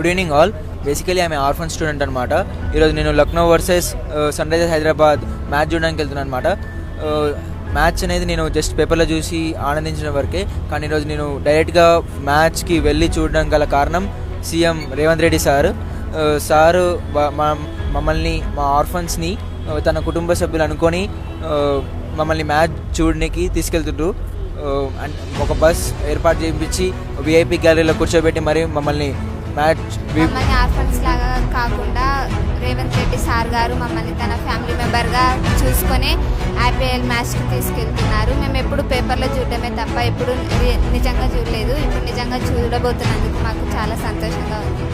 Good evening all basically ఆమె orphan student అనమాట ఈరోజు నేను Lucknow versus Sunrisers Hyderabad match చూడడానికి వెళ్తున్నాను అనమాట uh, మ్యాచ్ అనేది నేను జస్ట్ పేపర్లో చూసి ఆనందించిన వరకే కానీ ఈరోజు నేను డైరెక్ట్గా మ్యాచ్కి వెళ్ళి చూడడం గల కారణం CM Revanth Reddy sir. Uh, sir మమ్మల్ని మా ఆర్ఫన్స్ని uh, తన కుటుంబ సభ్యులు అనుకొని మమ్మల్ని మ్యాచ్ చూడడానికి తీసుకెళ్తుండ్రు. అండ్ ఒక బస్ ఏర్పాటు చేయించి విఐపి గ్యాలరీలో కూర్చోబెట్టి మరి మమ్మల్ని మ్యాచ్ మమ్మల్ని ఆర్ఫన్స్ లాగా కాకుండా రేవంత్ రెడ్డి సార్ గారు మమ్మల్ని తన ఫ్యామిలీ మెంబర్గా చూసుకొని ఐపీఎల్ మ్యాచ్కి తీసుకెళ్తున్నారు. మేము ఎప్పుడు పేపర్లో చూడడమే తప్ప ఎప్పుడు నిజంగా చూడలేదు. ఇప్పుడు నిజంగా చూడబోతున్నందుకు మాకు చాలా సంతోషంగా ఉంది.